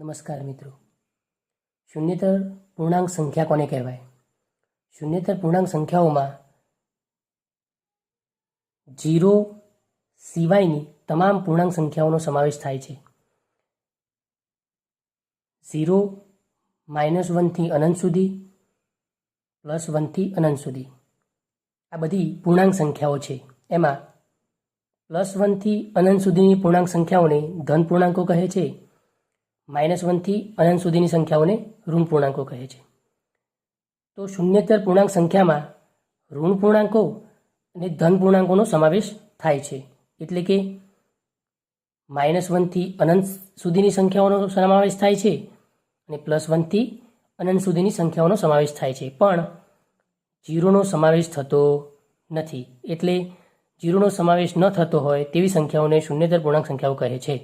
નમસ્કાર મિત્રો. શૂન્યતર પૂર્ણાંક સંખ્યા કોને કહેવાય? શૂન્યતર પૂર્ણાંક સંખ્યાઓમાં જીરો સિવાયની તમામ પૂર્ણાંક સંખ્યાઓનો સમાવેશ થાય છે. ઝીરો માઇનસ વનથી અનંત સુધી, પ્લસ વનથી અનંત સુધી. આ બધી પૂર્ણાંક સંખ્યાઓ છે. એમાં પ્લસ વનથી અનંત સુધીની પૂર્ણાંક સંખ્યાઓને ધન પૂર્ણાંકો કહે છે. માઇનસ વનથી અનંત સુધીની સંખ્યાઓને ઋણ પૂર્ણાંકો કહે છે. તો શૂન્યતર પૂર્ણાંક સંખ્યામાં ઋણ પૂર્ણાંકો અને ધન પૂર્ણાંકોનો સમાવેશ થાય છે. એટલે કે માઇનસ વનથી અનંત સુધીની સંખ્યાઓનો સમાવેશ થાય છે અને પ્લસ વનથી અનંત સુધીની સંખ્યાઓનો સમાવેશ થાય છે. પણ જીરોનો સમાવેશ થતો નથી. એટલે જીરોનો સમાવેશ ન થતો હોય તેવી સંખ્યાઓને શૂન્યતર પૂર્ણાંક સંખ્યાઓ કહે છે.